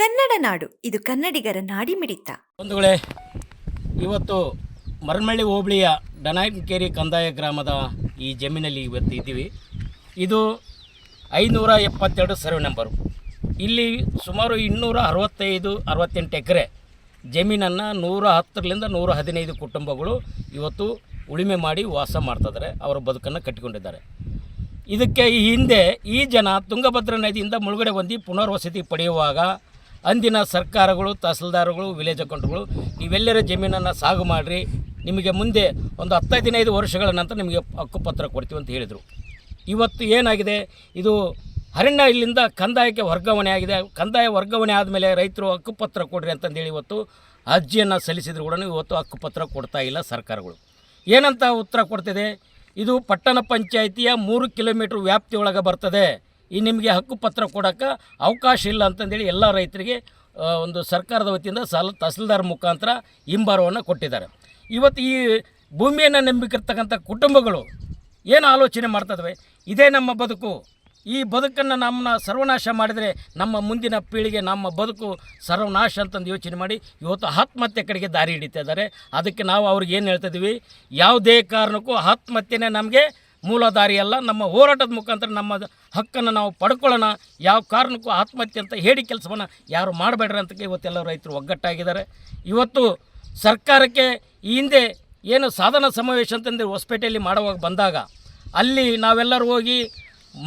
ಕನ್ನಡ ನಾಡು. ಇದು ಕನ್ನಡಿಗರ ನಾಡಿ ಮಿಡಿತ ಬಂಧುಗಳೇ, ಇವತ್ತು ಮರಮಳ್ಳಿ ಹೋಬಳಿಯ ಡನಾಯಕೇರಿ ಕಂದಾಯ ಗ್ರಾಮದ ಈ ಜಮೀನಲ್ಲಿ ಇವತ್ತು ಇದ್ದೀವಿ. ಇದು ಐನೂರ ಎಪ್ಪತ್ತೆರಡು ಸರ್ವೆ ನಂಬರು. ಇಲ್ಲಿ ಸುಮಾರು ಇನ್ನೂರ ಅರವತ್ತೈದು, ಅರವತ್ತೆಂಟು ಎಕರೆ ಜಮೀನನ್ನು ನೂರ ಹತ್ತರಿಂದ ನೂರ ಹದಿನೈದು ಕುಟುಂಬಗಳು ಇವತ್ತು ಉಳಿಮೆ ಮಾಡಿ ವಾಸ ಮಾಡ್ತಿದ್ದಾರೆ ಅವರ ಬದುಕನ್ನು ಕಟ್ಟಿಕೊಂಡಿದ್ದಾರೆ. ಇದಕ್ಕೆ ಈ ಹಿಂದೆ ಈ ಜನ ತುಂಗಭದ್ರಾ ನದಿಯಿಂದ ಮುಳುಗಡೆ ಹೊಂದಿ ಪುನರ್ವಸತಿ ಪಡೆಯುವಾಗ ಅಂದಿನ ಸರ್ಕಾರಗಳು, ತಹಸೀಲ್ದಾರ್ಗಳು, ವಿಲೇಜ್ ಅಕೌಂಟ್ಗಳು, ನೀವೆಲ್ಲರ ಜಮೀನನ್ನು ಸಾಗು ಮಾಡಿರಿ. ನಿಮಗೆ ಮುಂದೆ ಒಂದು ಹತ್ತು ಹದಿನೈದು ವರ್ಷಗಳ ನಂತರ ನಿಮಗೆ ಹಕ್ಕುಪತ್ರ ಕೊಡ್ತೀವಿ ಅಂತ ಹೇಳಿದರು. ಇವತ್ತು ಏನಾಗಿದೆ? ಇದು ಅರಣ್ಯ ಇಲ್ಲಿಂದ ಕಂದಾಯಕ್ಕೆ ವರ್ಗಾವಣೆ ಆಗಿದೆ. ಕಂದಾಯ ವರ್ಗಾವಣೆ ಆದಮೇಲೆ ರೈತರು ಹಕ್ಕುಪತ್ರ ಕೊಡ್ರಿ ಅಂತಂದೇಳಿ ಇವತ್ತು ಅರ್ಜಿಯನ್ನು ಸಲ್ಲಿಸಿದ್ರು ಕೂಡ ಇವತ್ತು ಹಕ್ಕುಪತ್ರ ಕೊಡ್ತಾ ಇಲ್ಲ ಸರ್ಕಾರಗಳು. ಏನಂತ ಉತ್ತರ ಕೊಡ್ತಿದೆ? ಇದು ಪಟ್ಟಣ ಪಂಚಾಯಿತಿಯ ಮೂರು ಕಿಲೋಮೀಟ್ರ್ ವ್ಯಾಪ್ತಿಯೊಳಗೆ ಬರ್ತದೆ. ಈ ನಿಮಗೆ ಹಕ್ಕುಪತ್ರ ಕೊಡೋಕ್ಕೆ ಅವಕಾಶ ಇಲ್ಲ ಅಂತಂದೇಳಿ ಎಲ್ಲ ರೈತರಿಗೆ ಒಂದು ಸರ್ಕಾರದ ವತಿಯಿಂದ ಸಾಲ ತಹಸೀಲ್ದಾರ್ ಮುಖಾಂತರ ಹಿಂಬಾರವನ್ನು ಕೊಟ್ಟಿದ್ದಾರೆ. ಇವತ್ತು ಈ ಭೂಮಿಯನ್ನು ನಂಬಿಕಿರ್ತಕ್ಕಂಥ ಕುಟುಂಬಗಳು ಏನು ಆಲೋಚನೆ ಮಾಡ್ತದವೆ? ಇದೇ ನಮ್ಮ ಬದುಕು. ಈ ಬದುಕನ್ನು ನಮ್ಮನ್ನ ಸರ್ವನಾಶ ಮಾಡಿದರೆ ನಮ್ಮ ಮುಂದಿನ ಪೀಳಿಗೆ ನಮ್ಮ ಬದುಕು ಸರ್ವನಾಶ ಅಂತಂದು ಯೋಚನೆ ಮಾಡಿ ಇವತ್ತು ಆತ್ಮಹತ್ಯೆ ಕಡೆಗೆ ದಾರಿ ಹಿಡಿತಾ ಇದ್ದಾರೆ. ಅದಕ್ಕೆ ನಾವು ಅವ್ರಿಗೆ ಏನು ಹೇಳ್ತಿದ್ವಿ ಯಾವುದೇ ಕಾರಣಕ್ಕೂ ಆತ್ಮಹತ್ಯೆನೇ ನಮಗೆ ಮೂಲ ದಾರಿ ಅಲ್ಲ ನಮ್ಮ ಹೋರಾಟದ ಮುಖಾಂತರ ನಮ್ಮ ಹಕ್ಕನ್ನು ನಾವು ಪಡ್ಕೊಳ್ಳೋಣ. ಯಾವ ಕಾರಣಕ್ಕೂ ಆತ್ಮಹತ್ಯೆ ಅಂತ ಹೇಳಿ ಕೆಲಸವನ್ನು ಯಾರು ಮಾಡಬೇಡ್ರಿ ಅಂತ ಇವತ್ತೆಲ್ಲ ರೈತರು ಒಗ್ಗಟ್ಟಾಗಿದ್ದಾರೆ. ಇವತ್ತು ಸರ್ಕಾರಕ್ಕೆ ಈ ಹಿಂದೆ ಏನು ಸಾಧನ ಸಮಾವೇಶ ಅಂತಂದರೆ ಹೊಸಪೇಟೆಯಲ್ಲಿ ಮಾಡುವಾಗ ಬಂದಾಗ, ಅಲ್ಲಿ ನಾವೆಲ್ಲರೂ ಹೋಗಿ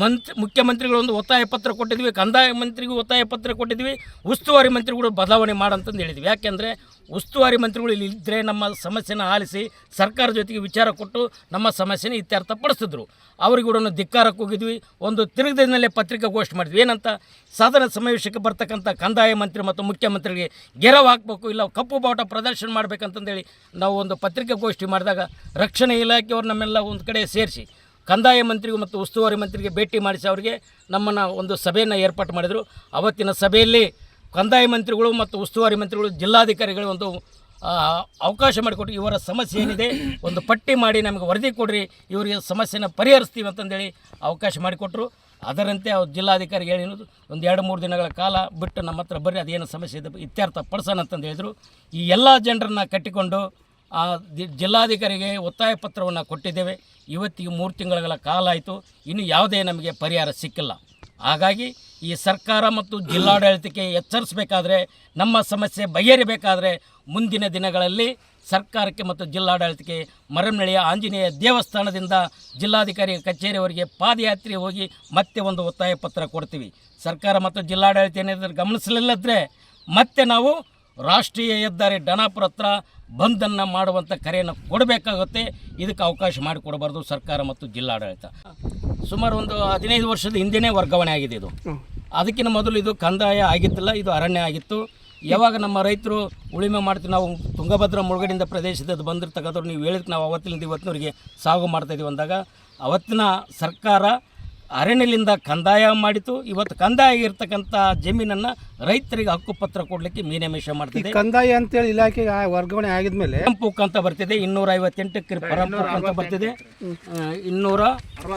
ಮಂತ್ ಮುಖ್ಯಮಂತ್ರಿಗಳು ಒಂದು ಒತ್ತಾಯ ಪತ್ರ ಕೊಟ್ಟಿದ್ವಿ, ಕಂದಾಯ ಮಂತ್ರಿಗೂ ಒತ್ತಾಯ ಪತ್ರ ಕೊಟ್ಟಿದ್ವಿ, ಉಸ್ತುವಾರಿ ಮಂತ್ರಿಗಳು ಬದಲಾವಣೆ ಮಾಡಂತಂದು ಹೇಳಿದ್ವಿ. ಯಾಕೆಂದರೆ ಉಸ್ತುವಾರಿ ಮಂತ್ರಿಗಳು ಇಲ್ಲಿ ಇದ್ದರೆ ನಮ್ಮ ಸಮಸ್ಯೆನ ಆಲಿಸಿ ಸರ್ಕಾರ ಜೊತೆಗೆ ವಿಚಾರ ಕೊಟ್ಟು ನಮ್ಮ ಸಮಸ್ಯೆನ ಇತ್ಯರ್ಥಪಡಿಸಿದ್ರು. ಅವ್ರಿಗೆ ಕೂಡ ಧಿಕ್ಕಾರಕ್ಕೆ ಹೋಗಿದ್ವಿ, ಒಂದು ತಿರುಗದಿನಲ್ಲೇ ಪತ್ರಿಕಾಗೋಷ್ಠಿ ಮಾಡಿದ್ವಿ. ಏನಂತ? ಸಾಧನ ಸಮಾವೇಶಕ್ಕೆ ಬರ್ತಕ್ಕಂಥ ಕಂದಾಯ ಮಂತ್ರಿ ಮತ್ತು ಮುಖ್ಯಮಂತ್ರಿಗೆ ಗೆರವಾಗಬೇಕು ಇಲ್ಲ ಕಪ್ಪು ಬಾವುಟ ಪ್ರದರ್ಶನ ಮಾಡಬೇಕಂತಂದೇಳಿ ನಾವು ಒಂದು ಪತ್ರಿಕಾಗೋಷ್ಠಿ ಮಾಡಿದಾಗ ರಕ್ಷಣೆ ಇಲಾಖೆಯವರು ನಮ್ಮೆಲ್ಲ ಒಂದು ಕಡೆ ಸೇರಿಸಿ ಕಂದಾಯ ಮಂತ್ರಿಗೂ ಮತ್ತು ಉಸ್ತುವಾರಿ ಮಂತ್ರಿಗೆ ಭೇಟಿ ಮಾಡಿಸಿ ಅವರಿಗೆ ನಮ್ಮನ್ನು ಒಂದು ಸಭೆಯನ್ನು ಏರ್ಪಾಟು ಮಾಡಿದರು. ಅವತ್ತಿನ ಸಭೆಯಲ್ಲಿ ಕಂದಾಯ ಮಂತ್ರಿಗಳು ಮತ್ತು ಉಸ್ತುವಾರಿ ಮಂತ್ರಿಗಳು, ಜಿಲ್ಲಾಧಿಕಾರಿಗಳು ಒಂದು ಅವಕಾಶ ಮಾಡಿಕೊಟ್ಟು ಇವರ ಸಮಸ್ಯೆ ಏನಿದೆ, ಒಂದು ಪಟ್ಟಿ ಮಾಡಿ ನಮಗೆ ವರದಿ ಕೊಡ್ರಿ, ಇವರಿಗೆ ಸಮಸ್ಯೆನ ಪರಿಹರಿಸ್ತೀವಿ ಅಂತಂದೇಳಿ ಅವಕಾಶ ಮಾಡಿಕೊಟ್ರು. ಅದರಂತೆ ಅವ್ರು ಜಿಲ್ಲಾಧಿಕಾರಿ ಹೇಳಿರೋದು ಒಂದು ಎರಡು, ಮೂರು ದಿನಗಳ ಕಾಲ ಬಿಟ್ಟು ನಮ್ಮ ಹತ್ರ ಬರ್ರಿ, ಅದೇನು ಸಮಸ್ಯೆ ಇದೆ, ಇತ್ಯರ್ಥ ಪಡಿಸೋಣ ಅಂತಂದು ಹೇಳಿದರು. ಈ ಎಲ್ಲ ಜನರನ್ನು ಕಟ್ಟಿಕೊಂಡು ಆ ಜಿಲ್ಲಾಧಿಕಾರಿಗೆ ಒತ್ತಾಯ ಪತ್ರವನ್ನು ಕೊಟ್ಟಿದ್ದೇವೆ. ಇವತ್ತಿಗೆ ಮೂರು ತಿಂಗಳುಗಳ ಕಾಲ ಆಯಿತು. ಇನ್ನು ಯಾವುದೇ ನಮಗೆ ಪರಿಹಾರ ಸಿಕ್ಕಿಲ್ಲ. ಹಾಗಾಗಿ ಈ ಸರ್ಕಾರ ಮತ್ತು ಜಿಲ್ಲಾಡಳಿತಕ್ಕೆ ಎಚ್ಚರಿಸಬೇಕಾದ್ರೆ, ನಮ್ಮ ಸಮಸ್ಯೆ ಬಗೆಹರಿಬೇಕಾದ್ರೆ ಮುಂದಿನ ದಿನಗಳಲ್ಲಿ ಸರ್ಕಾರಕ್ಕೆ ಮತ್ತು ಜಿಲ್ಲಾಡಳಿತಕ್ಕೆ ಮರಮನಳ್ಳಿಯ ಆಂಜನೇಯ ದೇವಸ್ಥಾನದಿಂದ ಜಿಲ್ಲಾಧಿಕಾರಿ ಕಚೇರಿಯವರಿಗೆ ಪಾದಯಾತ್ರೆ ಹೋಗಿ ಮತ್ತೆ ಒಂದು ಒತ್ತಾಯ ಪತ್ರ ಕೊಡ್ತೀವಿ. ಸರ್ಕಾರ ಮತ್ತು ಜಿಲ್ಲಾಡಳಿತ ಏನಾದರೂ ಗಮನಿಸಲಿಲ್ಲದ್ರೆ ಮತ್ತೆ ನಾವು ರಾಷ್ಟ್ರೀಯ ಹೆದ್ದಾರಿ ಡನಾಪುರ ಹತ್ರ ಬಂದನ್ನು ಮಾಡುವಂಥ ಕರೆಯನ್ನು ಕೊಡಬೇಕಾಗುತ್ತೆ. ಇದಕ್ಕೆ ಅವಕಾಶ ಮಾಡಿಕೊಡಬಾರ್ದು ಸರ್ಕಾರ ಮತ್ತು ಜಿಲ್ಲಾಡಳಿತ. ಸುಮಾರು ಒಂದು ಹದಿನೈದು ವರ್ಷದ ಹಿಂದೆನೇ ವರ್ಗಾವಣೆ ಆಗಿದೆ ಇದು. ಅದಕ್ಕಿಂತ ಮೊದಲು ಇದು ಕಂದಾಯ ಆಗಿತ್ತಲ್ಲ ಇದು ಅರಣ್ಯ ಆಗಿತ್ತು. ಯಾವಾಗ ನಮ್ಮ ರೈತರು ಉಳಿಮೆ ಮಾಡ್ತೀವಿ ನಾವು ತುಂಗಭದ್ರಾ ಮುಳುಗಡೆಯಿಂದ ಪ್ರದೇಶದ ಬಂದಿರ್ತಕ್ಕಂಥವ್ರು ನೀವು ಹೇಳಿದ್ರೆ ನಾವು ಅವತ್ತಿನಿಂದ ಇವತ್ತಿನವರಿಗೆ ಸಾಗು ಮಾಡ್ತಾಯಿದ್ದೀವಿ ಅಂದಾಗ ಅವತ್ತಿನ ಸರ್ಕಾರ ಅರಣ್ಯಲಿಂದ ಕಂದಾಯ ಮಾಡಿತು. ಇವತ್ತು ಕಂದಾಯ ಆಗಿರ್ತಕ್ಕಂಥ ಜಮೀನನ್ನು ರೈತರಿಗೆ ಹಕ್ಕುಪತ್ರ ಕೊಡಲಿಕ್ಕೆ ಮೀನಮೇಷ ಮಾಡ್ತಿದೆ. ಕಂದಾಯ ಅಂತೇಳಿ ಇಲಾಖೆಗೆ ವರ್ಗಾವಣೆ ಆಗಿದ್ಮೇಲೆ ಪುಕ್ ಅಂತ ಬರ್ತಿದೆ ಇನ್ನೂರ ಐವತ್ತೆಂಟಕ್ಕೆ ಪರಂಪುಕ್ ಅಂತ ಬರ್ತಿದೆ. ಇನ್ನೂರ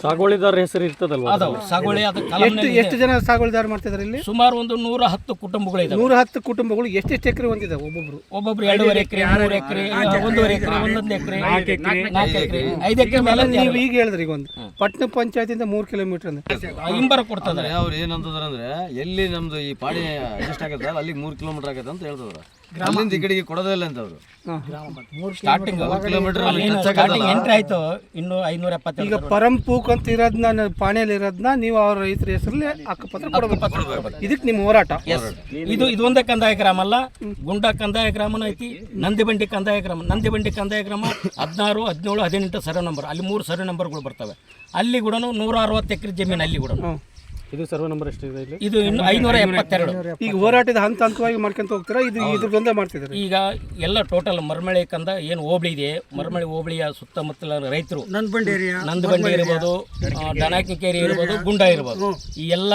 ಸಾಗುವಳಿದಾರ ಹೆಸರು ಇರ್ತದಲ್ಲ ಅದಾವು ಸಾಗುವಳಿ ಅದು ಎಷ್ಟು ಎಷ್ಟು ಜನ ಸಾಗುವಳಿದಾರ ಮಾಡ್ತಿದ್ದಾರೆ ಇಲ್ಲಿ? ಸುಮಾರು ಒಂದು ನೂರ ಹತ್ತು ಕುಟುಂಬಗಳಿದಾವೆ ನೂರ ಹತ್ತು ಕುಟುಂಬಗಳು ಎಷ್ಟೆಷ್ಟು ಎಕರೆ ಹೊಂದಿದೆ ಒಬ್ಬೊಬ್ರು? ಒಬ್ಬೊಬ್ರು ಎರಡೂವರೆ ಎಕರೆ ಮೂರು ಎಕರೆ ಒಂದೂವರೆ ಎಕರೆ ಒಂದೊಂದು ಎಕರೆ ನಾಲ್ಕು ಎಕರೆ ಐದು ಎಕರೆ ಮೇಲೆ ನೀವು ಈಗ ಹೇಳಿದ್ರಿ ಈಗ ಒಂದು. ಪಟ್ಟಣ ಪಂಚಾಯತಿಂದ ಮೂರು ಕಿಲೋಮೀಟರ್ ಅಂದ್ರೆ. ಹಿಂಬರ ಕೊಡ್ತದೆ ಅವ್ರು ಏನಂತಂದ್ರೆ ಅಂದ್ರೆ ಎಲ್ಲಿ ನಮ್ದು ಈ ಪಾಡಿ ಅಡ್ಜಸ್ಟ್ ಆಗುತ್ತೆ. ಅಲ್ಲಿಗೆ ಮೂರು ಕಿಲೋಮೀಟರ್ ಆಗತ್ತೆ ಅಂತ ಹೇಳ್ತದ್ರ ಗ್ರಾಮದಿಂದ ಈ ಕಡೆಗೆ ಕೊಡೋದೇ ಇಲ್ಲ ಅಂತ ಅವರು ಸ್ಟಾರ್ಟಿಂಗ್ ಕಿಲೋಮೀಟರ್ ಎಂಟ್ರಿ ಆಯ್ತು ಇನ್ನು ಐನೂರ ಈಗ ಎಪ್ಪತ್ತೈದು ಪರಂಪೂಕ್ ಅಂತ ಇರೋದನ್ನ ಪಾಣಿಯಲ್ಲಿ ಇರೋದನ್ನ ನೀವು ಅವ್ರ ರೈತರ ಹೆಸರಲ್ಲಿ ಅಕ್ಕಪತ್ರ ಕೊಡಬೇಕು. ಇದಕ್ಕೆ ನಿಮ್ಮ ಹೋರಾಟ. ಇದು ಇದು ಒಂದೇ ಕಂದಾಯ ಗ್ರಾಮ ಅಲ್ಲ. ಗುಂಡ ಕಂದಾಯ ಗ್ರಾಮನ ಐತಿ ನಂದಿಬಂಡಿ ಕಂದಾಯ ಗ್ರಾಮ. ನಂದಿಬಂಡಿ ಕಂದಾಯ ಗ್ರಾಮ ಹದಿನಾರು ಹದಿನೇಳು ಹದಿನೆಂಟು ಸರ್ವೆ ನಂಬರ್. ಅಲ್ಲಿ ಮೂರು ಸರ್ವೆ ನಂಬರ್ಗಳು ಬರ್ತವೆ. ಅಲ್ಲಿ ಕೂಡ ನೂರ ಅರವತ್ತು ಎಕರೆ ಜಮೀನು ಅಲ್ಲಿ ಕೂಡ ಇದು ಸರ್ವ ನಂಬರ್ ಎಷ್ಟಿದೆ ಇಲ್ಲಿ? ಇದು ಇನ್ನು ಐನೂರ ಎಪ್ಪತ್ತೆರಡು. ಈಗ ಹೋರಾಟದ ಹಂತ ಹಂತವಾಗಿ ಮಾಡ್ಕೊಂತ ಹೋಗ್ತೀರಾ? ಇದು ಇದ್ರದ್ದೊಂದೇ ಮಾಡ್ತಿದ್ದಾರೆ? ಈಗ ಎಲ್ಲ ಟೋಟಲ್ ಮರಮಳೆ ಕಂದ ಏನು ಹೋಬಳಿ ಇದೆ? ಮರಮಳೆ ಹೋಬಳಿಯ ಸುತ್ತಮುತ್ತಲ ರೈತರು. ನಂದಬಂಡಿ ಇರ್ಬೋದು ಇರಬಹುದು ಡನಾಕಿಕೇರಿ ಇರ್ಬೋದು ಗುಂಡ ಇರ್ಬೋದು. ಈ ಎಲ್ಲ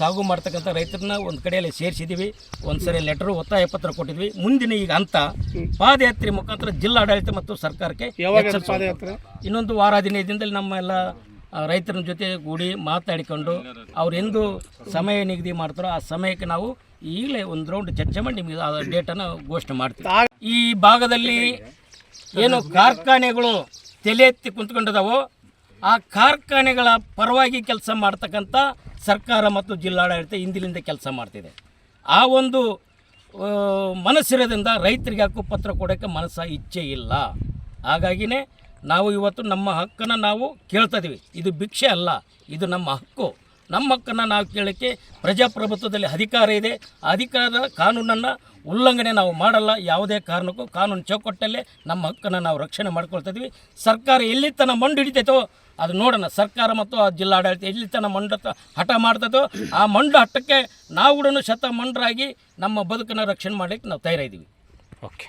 ಸಾಗು ಮಾಡ್ತಕ್ಕಂಥ ರೈತರನ್ನ ಒಂದು ಕಡೆಯಲ್ಲಿ ಸೇರಿಸಿದ್ದೀವಿ ಒಂದ್ಸರಿ ಲೆಟರ್ ಒತ್ತಾಯ ಪತ್ರ ಕೊಟ್ಟಿದ್ವಿ. ಮುಂದಿನ ಈಗ ಹಂತ ಪಾದಯಾತ್ರೆ ಮುಖಾಂತರ ಜಿಲ್ಲಾಡಳಿತ ಮತ್ತು ಸರ್ಕಾರಕ್ಕೆ ಇನ್ನೊಂದು ವಾರ ಹದಿನೈದು ದಿನದಲ್ಲಿ ನಮ್ಮ ಎಲ್ಲ ರೈತರ ಜೊತೆ ಕೂಡಿ ಮಾತಾಡಿಕೊಂಡು ಅವ್ರು ಎಂದು ಸಮಯ ನಿಗದಿ ಮಾಡ್ತಾರೋ ಆ ಸಮಯಕ್ಕೆ ನಾವು ಈಗಲೇ ಒಂದು ರೌಂಡ್ ಚರ್ಚೆ ಮಾಡಿ ನಿಮಗೆ ಆ ಡೇಟನ್ನು ಘೋಷಣೆ ಮಾಡ್ತೀವಿ. ಈ ಭಾಗದಲ್ಲಿ ಏನು ಕಾರ್ಖಾನೆಗಳು ತಲೆ ಎತ್ತಿ ಕುಂತ್ಕೊಂಡಿದಾವೋ, ಆ ಕಾರ್ಖಾನೆಗಳ ಪರವಾಗಿ ಕೆಲಸ ಮಾಡ್ತಕ್ಕಂಥ ಸರ್ಕಾರ ಮತ್ತು ಜಿಲ್ಲಾಡಳಿತ ಹಿಂದಿನಿಂದ ಕೆಲಸ ಮಾಡ್ತಿದೆ. ಆ ಒಂದು ಮನಸ್ಸಿರೋದ್ರಿಂದ ರೈತರಿಗೆ ಹಕ್ಕುಪತ್ರ ಕೊಡೋಕ್ಕೆ ಮನಸ್ಸ ಇಚ್ಛೆ ಇಲ್ಲ. ಹಾಗಾಗಿನೇ ನಾವು ಇವತ್ತು ನಮ್ಮ ಹಕ್ಕನ್ನು ನಾವು ಕೇಳ್ತಾ ಇದು ಭಿಕ್ಷೆ ಅಲ್ಲ, ಇದು ನಮ್ಮ ಹಕ್ಕು. ನಮ್ಮ ಹಕ್ಕನ್ನು ನಾವು ಕೇಳೋಕ್ಕೆ ಪ್ರಜಾಪ್ರಭುತ್ವದಲ್ಲಿ ಅಧಿಕಾರ ಇದೆ. ಅಧಿಕಾರದ ಕಾನೂನನ್ನು ಉಲ್ಲಂಘನೆ ನಾವು ಮಾಡಲ್ಲ, ಯಾವುದೇ ಕಾರಣಕ್ಕೂ ಕಾನೂನು ಚೌಕಟ್ಟಲ್ಲೇ ನಮ್ಮ ಹಕ್ಕನ್ನು ನಾವು ರಕ್ಷಣೆ ಮಾಡ್ಕೊಳ್ತಾ ಇದ್ವಿ. ಸರ್ಕಾರ ಎಲ್ಲಿ ತನ್ನ ಮಂಡು ಹಿಡಿತೈತೋ ಅದು ನೋಡೋಣ. ಸರ್ಕಾರ ಮತ್ತು ಆ ಜಿಲ್ಲಾಡಳಿತ ಎಲ್ಲಿ ತನ್ನ ಮಂಡ ಹಠ ಮಾಡ್ತದೋ ಆ ಮಂಡು ಹಠಕ್ಕೆ ನಾವು ಕೂಡ ಶತ ಮಂಡರಾಗಿ ನಮ್ಮ ಬದುಕನ್ನು ರಕ್ಷಣೆ ಮಾಡಲಿಕ್ಕೆ ನಾವು ತಯಾರಿದ್ದೀವಿ ಓಕೆ.